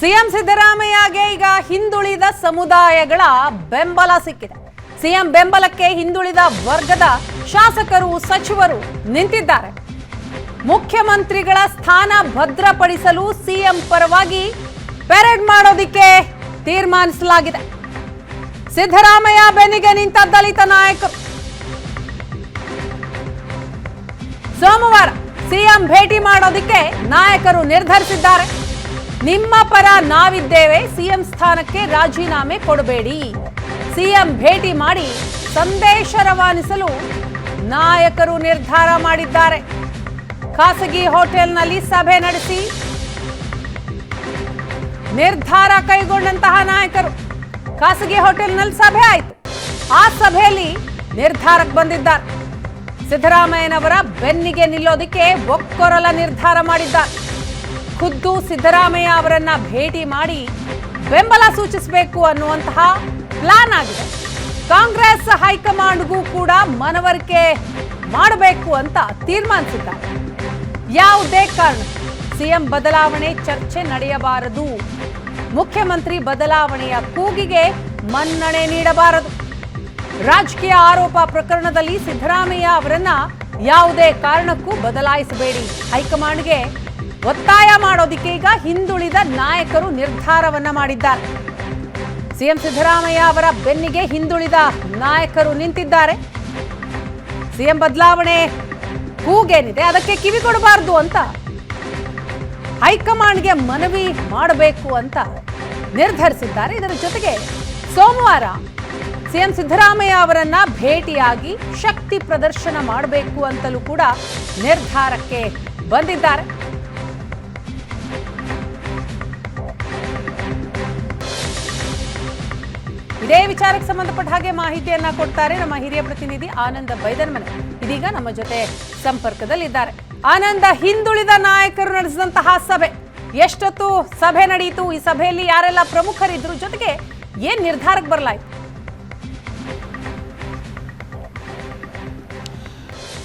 CM ಸಿದ್ದರಾಮಯ್ಯಗೆ ಈಗ ಹಿಂದುಳಿದ ಸಮುದಾಯಗಳ ಬೆಂಬಲ ಸಿಕ್ಕಿದೆ. ಸಿಎಂ ಬೆಂಬಲಕ್ಕೆ ಹಿಂದುಳಿದ ವರ್ಗದ ಶಾಸಕರು, ಸಚಿವರು ನಿಂತಿದ್ದಾರೆ. ಮುಖ್ಯಮಂತ್ರಿಗಳ ಸ್ಥಾನ ಭದ್ರಪಡಿಸಲು ಸಿಎಂ ಪರವಾಗಿ ಪೆರೇಡ್ ಮಾಡೋದಿಕ್ಕೆ ತೀರ್ಮಾನಿಸಲಾಗಿದೆ. ಸಿದ್ದರಾಮಯ್ಯ ಬೆನ್ನಿಗೆ ನಿಂತ ದಲಿತ ನಾಯಕರು. ಸೋಮವಾರ ಸಿಎಂ ಭೇಟಿ ಮಾಡೋದಿಕ್ಕೆ ನಾಯಕರು ನಿರ್ಧರಿಸಿದ್ದಾರೆ. ನಿಮ್ಮ ಪರ ನಾವಿದ್ದೇವೆ. ಸಿಎಂ ಸ್ಥಾನಕ್ಕೆ ರಾಜೀನಾಮೆ ಕೊಡಬೇಡಿ. ಸಿಎಂ ಭೇಟಿ ಮಾಡಿ ಸಂದೇಶ ರವಾನಿಸಲು ನಾಯಕರು ನಿರ್ಧಾರ ಮಾಡಿದ್ದಾರೆ. ಖಾಸಗಿ ಹೋಟೆಲ್ನಲ್ಲಿ ಸಭೆ ನಡೆಸಿ ನಿರ್ಧಾರ ಕೈಗೊಂಡಂತಹ ನಾಯಕರು. ಖಾಸಗಿ ಹೋಟೆಲ್ನಲ್ಲಿ ಸಭೆ ಆಯಿತು. ಆ ಸಭೆಯಲ್ಲಿ ನಿರ್ಧಾರಕ್ಕೆ ಬಂದಿದ್ದಾರೆ. ಸಿದ್ದರಾಮಯ್ಯನವರ ಬೆನ್ನಿಗೆ ನಿಲ್ಲೋದಕ್ಕೆ ಒಕ್ಕೊರಲ ನಿರ್ಧಾರ ಮಾಡಿದ್ದಾರೆ. ಖುದ್ದು ಸಿದ್ದರಾಮಯ್ಯ ಅವರನ್ನ ಭೇಟಿ ಮಾಡಿ ಬೆಂಬಲ ಸೂಚಿಸಬೇಕು ಅನ್ನುವಂತಹ ಪ್ಲಾನ್ ಆಗಿದೆ. ಕಾಂಗ್ರೆಸ್ ಹೈಕಮಾಂಡ್ಗೂ ಕೂಡ ಮನವರಿಕೆ ಮಾಡಬೇಕು ಅಂತ ತೀರ್ಮಾನಿಸಿದ್ದಾರೆ. ಯಾವುದೇ ಕಾರಣ ಸಿಎಂ ಬದಲಾವಣೆ ಚರ್ಚೆ ನಡೆಯಬಾರದು. ಮುಖ್ಯಮಂತ್ರಿ ಬದಲಾವಣೆಯ ಕೂಗಿಗೆ ಮನ್ನಣೆ ನೀಡಬಾರದು. ರಾಜಕೀಯ ಆರೋಪ ಪ್ರಕರಣದಲ್ಲಿ ಸಿದ್ದರಾಮಯ್ಯ ಅವರನ್ನ ಯಾವುದೇ ಕಾರಣಕ್ಕೂ ಬದಲಾಯಿಸಬೇಡಿ. ಹೈಕಮಾಂಡ್ಗೆ ಒತ್ತಾಯ ಮಾಡೋದಿಕ್ಕೆ ಈಗ ಹಿಂದುಳಿದ ನಾಯಕರು ನಿರ್ಧಾರವನ್ನ ಮಾಡಿದ್ದಾರೆ. ಸಿಎಂ ಸಿದ್ದರಾಮಯ್ಯ ಅವರ ಬೆನ್ನಿಗೆ ಹಿಂದುಳಿದ ನಾಯಕರು ನಿಂತಿದ್ದಾರೆ. ಸಿಎಂ ಬದಲಾವಣೆ ಕೂಗೇನಿದೆ, ಅದಕ್ಕೆ ಕಿವಿ ಕೊಡಬಾರದು ಅಂತ ಹೈಕಮಾಂಡ್ಗೆ ಮನವಿ ಮಾಡಬೇಕು ಅಂತ ನಿರ್ಧರಿಸಿದ್ದಾರೆ. ಇದರ ಜೊತೆಗೆ ಸೋಮವಾರ ಸಿಎಂ ಸಿದ್ದರಾಮಯ್ಯ ಅವರನ್ನ ಭೇಟಿಯಾಗಿ ಶಕ್ತಿ ಪ್ರದರ್ಶನ ಮಾಡಬೇಕು ಅಂತಲೂ ಕೂಡ ನಿರ್ಧಾರಕ್ಕೆ ಬಂದಿದ್ದಾರೆ. ಇದೇ ವಿಚಾರಕ್ಕೆ ಸಂಬಂಧಪಟ್ಟ ಹಾಗೆ ಮಾಹಿತಿಯನ್ನ ಕೊಡ್ತಾರೆ ನಮ್ಮ ಹಿರಿಯ ಪ್ರತಿನಿಧಿ ಆನಂದ ಬೈದರ್ಮನೆ ಇದೀಗ ನಮ್ಮ ಜೊತೆ ಸಂಪರ್ಕದಲ್ಲಿದ್ದಾರೆ. ಆನಂದ, ಹಿಂದುಳಿದ ನಾಯಕರು ನಡೆಸಿದಂತಹ ಸಭೆ. ಎಷ್ಟೊತ್ತು ಸಭೆ ನಡೆಯಿತು ಈ ಸಭೆಯಲ್ಲಿ ಯಾರೆಲ್ಲ ಪ್ರಮುಖರಿದ್ರು? ಜೊತೆಗೆ ಏನ್ ನಿರ್ಧಾರಕ್ಕೆ ಬರಲಾಯಿತು?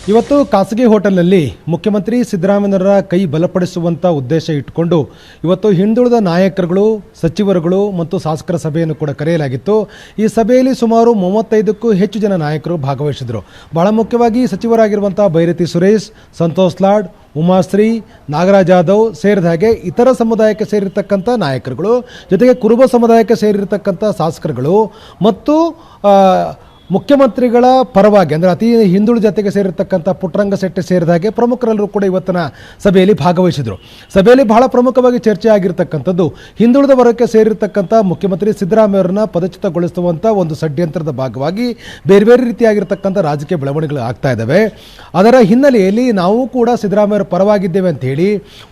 ಇವತ್ತು ಖಾಸಗಿ ಹೋಟೆಲ್ನಲ್ಲಿ ಮುಖ್ಯಮಂತ್ರಿ ಸಿದ್ದರಾಮಯ್ಯರ ಕೈ ಬಲಪಡಿಸುವಂಥ ಉದ್ದೇಶ ಇಟ್ಕೊಂಡು ಇವತ್ತು ಹಿಂದುಳಿದ ನಾಯಕರುಗಳು, ಸಚಿವರುಗಳು ಮತ್ತು ಶಾಸಕರ ಸಭೆಯನ್ನು ಕೂಡ ಕರೆಯಲಾಗಿತ್ತು. ಈ ಸಭೆಯಲ್ಲಿ ಸುಮಾರು ಮೂವತ್ತೈದಕ್ಕೂ ಹೆಚ್ಚು ಜನ ನಾಯಕರು ಭಾಗವಹಿಸಿದರು. ಬಹಳ ಮುಖ್ಯವಾಗಿ ಸಚಿವರಾಗಿರುವಂಥ ಭೈರತಿ ಸುರೇಶ್, ಸಂತೋಷ್ ಲಾಡ್, ಉಮಾಶ್ರೀ, ನಾಗರಾಜ್ ಯಾದವ್ ಸೇರಿದ ಹಾಗೆ ಇತರ ಸಮುದಾಯಕ್ಕೆ ಸೇರಿರ್ತಕ್ಕಂಥ ನಾಯಕರುಗಳು, ಜೊತೆಗೆ ಕುರುಬ ಸಮುದಾಯಕ್ಕೆ ಸೇರಿರ್ತಕ್ಕಂಥ ಶಾಸಕರುಗಳು ಮತ್ತು ಮುಖ್ಯಮಂತ್ರಿಗಳ ಪರವಾಗಿ, ಅಂದರೆ ಅತಿ ಹಿಂದುಳಿದ ಜೊತೆಗೆ ಸೇರಿರ್ತಕ್ಕಂಥ ಪುಟ್ಟರಂಗ ಶೆಟ್ಟಿ ಸೇರಿದ ಹಾಗೆ ಪ್ರಮುಖರೆಲ್ಲರೂ ಕೂಡ ಇವತ್ತಿನ ಸಭೆಯಲ್ಲಿ ಭಾಗವಹಿಸಿದರು. ಸಭೆಯಲ್ಲಿ ಬಹಳ ಪ್ರಮುಖವಾಗಿ ಚರ್ಚೆ ಆಗಿರತಕ್ಕಂಥದ್ದು ಹಿಂದುಳಿದ ವರ್ಗಕ್ಕೆ ಸೇರಿರ್ತಕ್ಕಂಥ ಮುಖ್ಯಮಂತ್ರಿ ಸಿದ್ದರಾಮಯ್ಯವರನ್ನ ಪದಚ್ಯುತಗೊಳಿಸುವಂಥ ಒಂದು ಷಡ್ಯಂತ್ರದ ಭಾಗವಾಗಿ ಬೇರೆ ಬೇರೆ ರೀತಿಯಾಗಿರ್ತಕ್ಕಂಥ ರಾಜಕೀಯ ಬೆಳವಣಿಗೆಗಳು ಆಗ್ತಾ ಇದ್ದಾವೆ. ಅದರ ಹಿನ್ನೆಲೆಯಲ್ಲಿ ನಾವು ಕೂಡ ಸಿದ್ದರಾಮಯ್ಯರ ಪರವಾಗಿದ್ದೇವೆ ಅಂತ ಹೇಳಿ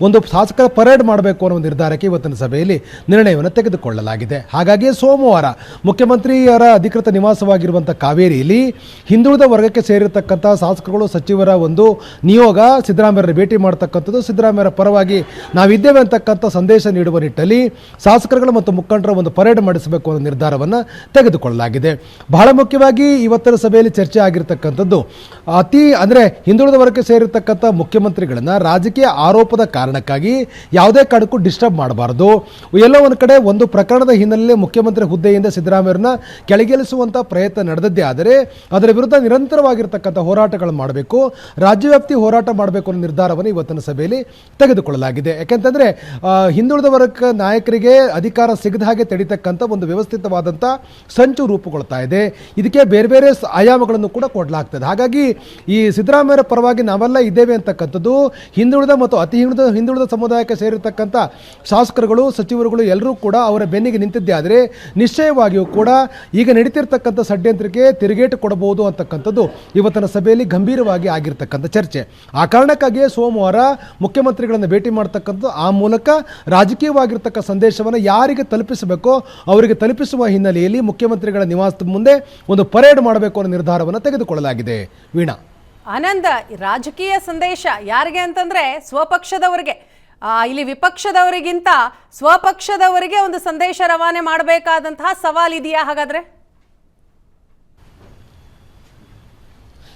ಒಂದು ಶಾಸಕರ ಪರೇಡ್ ಮಾಡಬೇಕು ಅನ್ನೋ ನಿರ್ಧಾರಕ್ಕೆ ಇವತ್ತಿನ ಸಭೆಯಲ್ಲಿ ನಿರ್ಣಯವನ್ನು ತೆಗೆದುಕೊಳ್ಳಲಾಗಿದೆ. ಹಾಗಾಗಿ ಸೋಮವಾರ ಮುಖ್ಯಮಂತ್ರಿಯರ ಅಧಿಕೃತ ನಿವಾಸವಾಗಿರುವಂಥ ಕಾವೇರಿಯಲ್ಲಿ ಹಿಂದುಳಿದ ವರ್ಗಕ್ಕೆ ಸೇರಿರ್ತಕ್ಕಂಥ ಶಾಸಕರುಗಳು ಸಚಿವರ ಒಂದು ನಿಯೋಗ ಸಿದ್ದರಾಮಯ್ಯರ ಭೇಟಿ ಮಾಡ್ತಕ್ಕಂಥದ್ದು. ಸಿದ್ದರಾಮಯ್ಯರ ಪರವಾಗಿ ನಾವಿದ್ದೇವೆ ಅಂತಕ್ಕಂಥ ಸಂದೇಶ ನೀಡುವ ನಿಟ್ಟಲ್ಲಿ ಶಾಸಕರುಗಳು ಮತ್ತು ಮುಖಂಡರ ಒಂದು ಪರೇಡ್ ಮಾಡಿಸಬೇಕು ಅನ್ನೋ ನಿರ್ಧಾರವನ್ನು ತೆಗೆದುಕೊಳ್ಳಲಾಗಿದೆ. ಬಹಳ ಮುಖ್ಯವಾಗಿ ಇವತ್ತರ ಸಭೆಯಲ್ಲಿ ಚರ್ಚೆ ಆಗಿರ್ತಕ್ಕಂಥದ್ದು ಅತಿ, ಅಂದರೆ ಹಿಂದುಳಿದ ವರ್ಗಕ್ಕೆ ಸೇರಿರ್ತಕ್ಕಂಥ ಮುಖ್ಯಮಂತ್ರಿಗಳನ್ನು ರಾಜಕೀಯ ಆರೋಪದ ಕಾರಣಕ್ಕಾಗಿ ಯಾವುದೇ ಕಾರಣಕ್ಕೂ ಡಿಸ್ಟರ್ಬ್ ಮಾಡಬಾರ್ದು. ಎಲ್ಲೋ ಒಂದು ಕಡೆ ಒಂದು ಪ್ರಕರಣದ ಹಿನ್ನೆಲೆಯಲ್ಲಿ ಮುಖ್ಯಮಂತ್ರಿ ಹುದ್ದೆಯಿಂದ ಸಿದ್ದರಾಮಯ್ಯರನ್ನ ಕೆಳಗಿಳಿಸುವಂಥ ಪ್ರಯತ್ನ ನಡೆದದ್ದೇ ಆದರೆ, ಅದರ ವಿರುದ್ಧ ನಿರಂತರವಾಗಿರ್ತಕ್ಕಂಥ ಹೋರಾಟಗಳು ಮಾಡಬೇಕು. ರಾಜ್ಯವ್ಯಾಪ್ತಿ ಹೋರಾಟ ಮಾಡಬೇಕು ಅನ್ನೋ ನಿರ್ಧಾರವನ್ನು ಇವತ್ತಿನ ಸಭೆಯಲ್ಲಿ ತೆಗೆದುಕೊಳ್ಳಲಾಗಿದೆ. ಯಾಕೆಂತಂದರೆ ಹಿಂದುಳಿದ ವರ್ಗ ನಾಯಕರಿಗೆ ಅಧಿಕಾರ ಸಿಗದ ಹಾಗೆ ತಡಿತಕ್ಕಂಥ ಒಂದು ವ್ಯವಸ್ಥಿತವಾದಂಥ ಸಂಚು ರೂಪುಗೊಳ್ತಾ ಇದೆ. ಇದಕ್ಕೆ ಬೇರೆ ಬೇರೆ ಆಯಾಮಗಳನ್ನು ಕೂಡ ಕೊಡಲಾಗ್ತದೆ. ಹಾಗಾಗಿ ಈ ಸಿದ್ದರಾಮಯ್ಯರ ಪರವಾಗಿ ನಾವೆಲ್ಲ ಇದ್ದೇವೆ ಅಂತಕ್ಕಂಥದ್ದು. ಹಿಂದುಳಿದ ಮತ್ತು ಅತಿ ಹಿಂದುಳಿದ ಹಿಂದುಳಿದ ಸಮುದಾಯಕ್ಕೆ ಸೇರಿರ್ತಕ್ಕಂಥ ಶಾಸಕರುಗಳು, ಸಚಿವರುಗಳು ಎಲ್ಲರೂ ಕೂಡ ಅವರ ಬೆನ್ನಿಗೆ ನಿಂತಿದ್ದೆ ಆದರೆ ನಿಶ್ಚಯವಾಗಿಯೂ ಕೂಡ ಈಗ ನಡೀತಿರ್ತಕ್ಕಂಥ ಷಡ್ಯಂತ್ರಕ್ಕೆ ತಿರುಗೇಟು ಕೊಡಬಹುದು ಅಂತಕ್ಕಂಥದ್ದು ಇವತ್ತಿನ ಸಭೆಯಲ್ಲಿ ಗಂಭೀರವಾಗಿ ಆಗಿರ್ತಕ್ಕಂಥ ಚರ್ಚೆ. ಆ ಕಾರಣಕ್ಕಾಗಿಯೇ ಸೋಮವಾರ ಮುಖ್ಯಮಂತ್ರಿಗಳನ್ನು ಭೇಟಿ ಮಾಡ್ತಕ್ಕಂಥದ್ದು ಆ ಮೂಲಕ ರಾಜಕೀಯವಾಗಿರ್ತಕ್ಕ ಸಂದೇಶವನ್ನು ಯಾರಿಗೆ ತಲುಪಿಸಬೇಕೋ ಅವರಿಗೆ ತಲುಪಿಸುವ ಹಿನ್ನೆಲೆಯಲ್ಲಿ ಮುಖ್ಯಮಂತ್ರಿಗಳ ನಿವಾಸದ ಮುಂದೆ ಒಂದು ಪರೇಡ್ ಮಾಡಬೇಕು ಅನ್ನೋ ನಿರ್ಧಾರವನ್ನು ತೆಗೆದುಕೊಳ್ಳಲಾಗಿದೆ. ವೀಣಾ ಆನಂದ, ರಾಜಕೀಯ ಸಂದೇಶ ಯಾರಿಗೆ ಅಂತಂದ್ರೆ ಸ್ವಪಕ್ಷದವರಿಗೆ. ಇಲ್ಲಿ ವಿಪಕ್ಷದವರಿಗಿಂತ ಸ್ವಪಕ್ಷದವರಿಗೆ ಒಂದು ಸಂದೇಶ ರವಾನೆ ಮಾಡಬೇಕಾದಂತಹ ಸವಾಲಿದೆಯಾ ಹಾಗಾದ್ರೆ?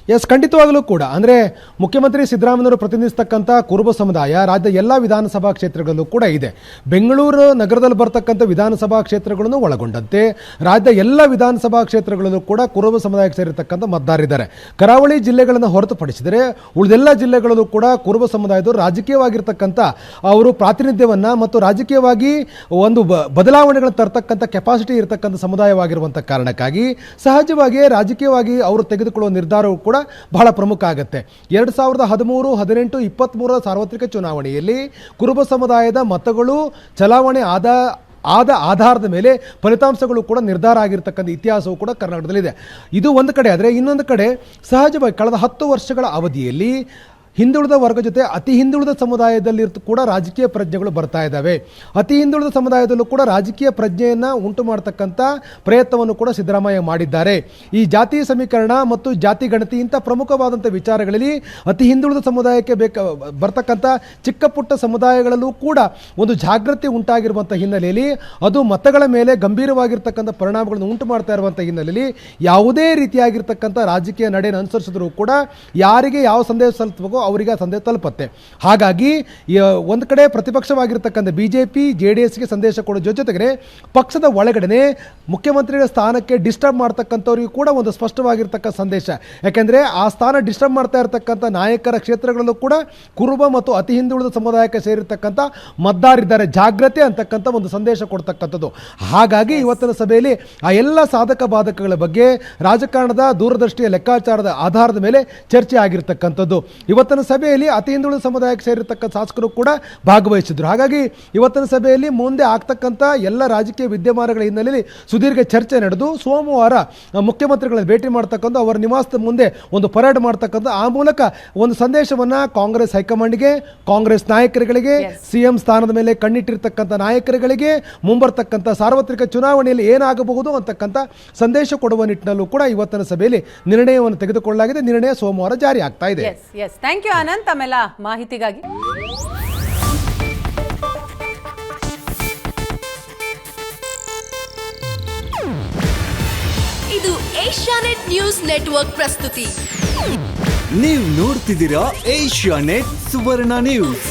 ಎಸ್ ಖಂಡಿತವಾಗಲೂ ಕೂಡ. ಅಂದರೆ ಮುಖ್ಯಮಂತ್ರಿ ಸಿದ್ದರಾಮಯ್ಯವರು ಪ್ರತಿನಿಧಿಸ್ತಕ್ಕಂಥ ಕುರುಬ ಸಮುದಾಯ ರಾಜ್ಯದ ಎಲ್ಲ ವಿಧಾನಸಭಾ ಕ್ಷೇತ್ರಗಳಲ್ಲೂ ಕೂಡ ಇದೆ. ಬೆಂಗಳೂರು ನಗರದಲ್ಲಿ ಬರ್ತಕ್ಕಂಥ ವಿಧಾನಸಭಾ ಕ್ಷೇತ್ರಗಳನ್ನು ಒಳಗೊಂಡಂತೆ ರಾಜ್ಯದ ಎಲ್ಲ ವಿಧಾನಸಭಾ ಕ್ಷೇತ್ರಗಳಲ್ಲೂ ಕೂಡ ಕುರುಬ ಸಮುದಾಯಕ್ಕೆ ಸೇರಿರ್ತಕ್ಕಂಥ ಮತದಾರರಿದ್ದಾರೆ ಕರಾವಳಿ ಜಿಲ್ಲೆಗಳನ್ನು ಹೊರತುಪಡಿಸಿದರೆ ಉಳಿದೆಲ್ಲ ಜಿಲ್ಲೆಗಳಲ್ಲೂ ಕೂಡ ಕುರುಬ ಸಮುದಾಯದವರು ರಾಜಕೀಯವಾಗಿರ್ತಕ್ಕಂಥ ಅವರು ಪ್ರಾತಿನಿಧ್ಯವನ್ನು ಮತ್ತು ರಾಜಕೀಯವಾಗಿ ಒಂದು ಬದಲಾವಣೆಗಳನ್ನು ತರ್ತಕ್ಕಂಥ ಕೆಪಾಸಿಟಿ ಇರತಕ್ಕಂಥ ಸಮುದಾಯವಾಗಿರುವಂಥ ಕಾರಣಕ್ಕಾಗಿ ಸಹಜವಾಗಿಯೇ ರಾಜಕೀಯವಾಗಿ ಅವರು ತೆಗೆದುಕೊಳ್ಳುವ ನಿರ್ಧಾರವು ಕೂಡ ಬಹಳ ಪ್ರಮುಖ ಆಗುತ್ತೆ. ಎರಡು ಸಾವಿರದ ಹದಿಮೂರು, ಹದಿನೆಂಟು ಇಪ್ಪತ್ತ್ಮೂರರ ಸಾರ್ವತ್ರಿಕ ಚುನಾವಣೆಯಲ್ಲಿ ಕುರುಬ ಸಮುದಾಯದ ಮತಗಳು ಚಲಾವಣೆ ಆದ ಆದ ಆಧಾರದ ಮೇಲೆ ಫಲಿತಾಂಶಗಳು ಕೂಡ ನಿರ್ಧಾರ ಆಗಿರ್ತಕ್ಕಂಥ ಇತಿಹಾಸವು ಕೂಡ ಕರ್ನಾಟಕದಲ್ಲಿದೆ. ಇದು ಒಂದು ಕಡೆ, ಆದರೆ ಇನ್ನೊಂದು ಕಡೆ ಸಹಜವಾಗಿ ಕಳೆದ ಹತ್ತು ವರ್ಷಗಳ ಅವಧಿಯಲ್ಲಿ ಹಿಂದುಳಿದ ವರ್ಗ ಜೊತೆ ಅತಿ ಹಿಂದುಳಿದ ಸಮುದಾಯದಲ್ಲಿ ಕೂಡ ರಾಜಕೀಯ ಪ್ರಜ್ಞೆಗಳು ಬರ್ತಾ ಇದ್ದಾವೆ ಅತಿ ಹಿಂದುಳಿದ ಸಮುದಾಯದಲ್ಲೂ ಕೂಡ ರಾಜಕೀಯ ಪ್ರಜ್ಞೆಯನ್ನು ಉಂಟು ಮಾಡತಕ್ಕಂಥ ಪ್ರಯತ್ನವನ್ನು ಕೂಡ ಸಿದ್ದರಾಮಯ್ಯ ಮಾಡಿದ್ದಾರೆ. ಈ ಜಾತಿ ಸಮೀಕರಣ ಮತ್ತು ಜಾತಿ ಗಣತಿ ಇಂಥ ಪ್ರಮುಖವಾದಂಥ ವಿಚಾರಗಳಲ್ಲಿ ಅತಿ ಹಿಂದುಳಿದ ಸಮುದಾಯಕ್ಕೆ ಬೇಕ ಬರ್ತಕ್ಕಂಥ ಚಿಕ್ಕ ಪುಟ್ಟ ಸಮುದಾಯಗಳಲ್ಲೂ ಕೂಡ ಒಂದು ಜಾಗೃತಿ ಉಂಟಾಗಿರುವಂಥ ಹಿನ್ನೆಲೆಯಲ್ಲಿ ಅದು ಮತಗಳ ಮೇಲೆ ಗಂಭೀರವಾಗಿರ್ತಕ್ಕಂಥ ಪರಿಣಾಮಗಳನ್ನು ಉಂಟು ಮಾಡ್ತಾ ಇರುವಂಥ ಹಿನ್ನೆಲೆಯಲ್ಲಿ ಯಾವುದೇ ರೀತಿಯಾಗಿರ್ತಕ್ಕಂಥ ರಾಜಕೀಯ ನಡೆಯನ್ನು ಅನುಸರಿಸಿದ್ರು ಕೂಡ ಯಾರಿಗೆ ಯಾವ ಸಂದೇಶ ತಲುಪಬೇಕೋ ಅವರಿಗೆ ಆ ಸಂದೇಶ ತಲುಪತ್ತೆ. ಹಾಗಾಗಿ ಒಂದು ಕಡೆ ಪ್ರತಿಪಕ್ಷವಾಗಿರ್ತಕ್ಕಂಥ B J P J D ಎಸ್ಗೆ ಸಂದೇಶ ಕೊಡೋ ಜೊತೆಗೆ ಪಕ್ಷದ ಒಳಗಡೆ ಮುಖ್ಯಮಂತ್ರಿಗಳ ಸ್ಥಾನಕ್ಕೆ ಡಿಸ್ಟರ್ಬ್ ಮಾಡ್ತಕ್ಕಂಥವ್ರಿಗೂ ಕೂಡ ಒಂದು ಸ್ಪಷ್ಟವಾಗಿರ್ತಕ್ಕ ಸಂದೇಶ. ಯಾಕೆಂದರೆ ಆ ಸ್ಥಾನ ಡಿಸ್ಟರ್ಬ್ ಮಾಡ್ತಾ ಇರತಕ್ಕಂಥ ನಾಯಕರ ಕ್ಷೇತ್ರಗಳಲ್ಲೂ ಕೂಡ ಕುರುಬ ಮತ್ತು ಅತಿ ಹಿಂದುಳಿದ ಸಮುದಾಯಕ್ಕೆ ಸೇರಿರ್ತಕ್ಕಂಥ ಮತದಾರಿದ್ದಾರೆ ಜಾಗ್ರತೆ ಅಂತಕ್ಕಂಥ ಒಂದು ಸಂದೇಶ ಕೊಡ್ತಕ್ಕಂಥದ್ದು. ಹಾಗಾಗಿ ಇವತ್ತಿನ ಸಭೆಯಲ್ಲಿ ಆ ಎಲ್ಲ ಸಾಧಕ ಬಾಧಕಗಳ ಬಗ್ಗೆ ರಾಜಕಾರಣದ ದೂರದೃಷ್ಟಿಯ ಲೆಕ್ಕಾಚಾರದ ಆಧಾರದ ಮೇಲೆ ಚರ್ಚೆ ಆಗಿರ್ತಕ್ಕಂಥದ್ದು. ಇವತ್ತಿನ ಸಭೆಯಲ್ಲಿ ಅತಿ ಹಿಂದುಳಿದ ಸಮುದಾಯಕ್ಕೆ ಸೇರಿರ್ತಕ್ಕಂಥ ಶಾಸಕರು ಕೂಡ ಭಾಗವಹಿಸಿದ್ರು. ಹಾಗಾಗಿ ಇವತ್ತಿನ ಸಭೆಯಲ್ಲಿ ಮುಂದೆ ಆಗ್ತಕ್ಕಂಥ ಎಲ್ಲ ರಾಜಕೀಯ ವಿದ್ಯಮಾನಗಳ ಹಿನ್ನೆಲೆಯಲ್ಲಿ ಸುದೀರ್ಘ ಚರ್ಚೆ ನಡೆದು ಸೋಮವಾರ ಮುಖ್ಯಮಂತ್ರಿಗಳನ್ನು ಭೇಟಿ ಮಾಡ್ತಕ್ಕಂಥ ಅವರ ನಿವಾಸದ ಮುಂದೆ ಒಂದು ಪರೇಡ್ ಮಾಡ್ತಕ್ಕಂಥ ಆ ಮೂಲಕ ಒಂದು ಸಂದೇಶವನ್ನ ಕಾಂಗ್ರೆಸ್ ಹೈಕಮಾಂಡ್ಗೆ ಕಾಂಗ್ರೆಸ್ ನಾಯಕರುಗಳಿಗೆ. ಸಿಎಂ ಸ್ಥಾನದ ಮೇಲೆ ಕಣ್ಣಿಟ್ಟಿರ್ತಕ್ಕಂಥ ನಾಯಕರುಗಳಿಗೆ ಮುಂಬರ್ತಕ್ಕಂಥ ಸಾರ್ವತ್ರಿಕ ಚುನಾವಣೆಯಲ್ಲಿ ಏನಾಗಬಹುದು ಅಂತಕ್ಕಂಥ ಸಂದೇಶ ಕೊಡುವ ನಿಟ್ಟಿನಲ್ಲೂ ಕೂಡ ಇವತ್ತಿನ ಸಭೆಯಲ್ಲಿ ನಿರ್ಣಯವನ್ನು ತೆಗೆದುಕೊಳ್ಳಲಾಗಿದೆ. ನಿರ್ಣಯ ಸೋಮವಾರ ಜಾರಿ ಆಗ್ತಾ ಇದೆ. ಥ್ಯಾಂಕ್ ಯು ಅನಂತ್ ತಮ್ಮೆಲ್ಲ ಮಾಹಿತಿಗಾಗಿ. ಇದು ಏಷ್ಯಾನೆಟ್ ನ್ಯೂಸ್ ನೆಟ್ವರ್ಕ್ ಪ್ರಸ್ತುತಿ. ನೀವು ನೋಡ್ತಿದ್ದೀರಾ ಏಷ್ಯಾ ನೆಟ್ ಸುವರ್ಣ ನ್ಯೂಸ್.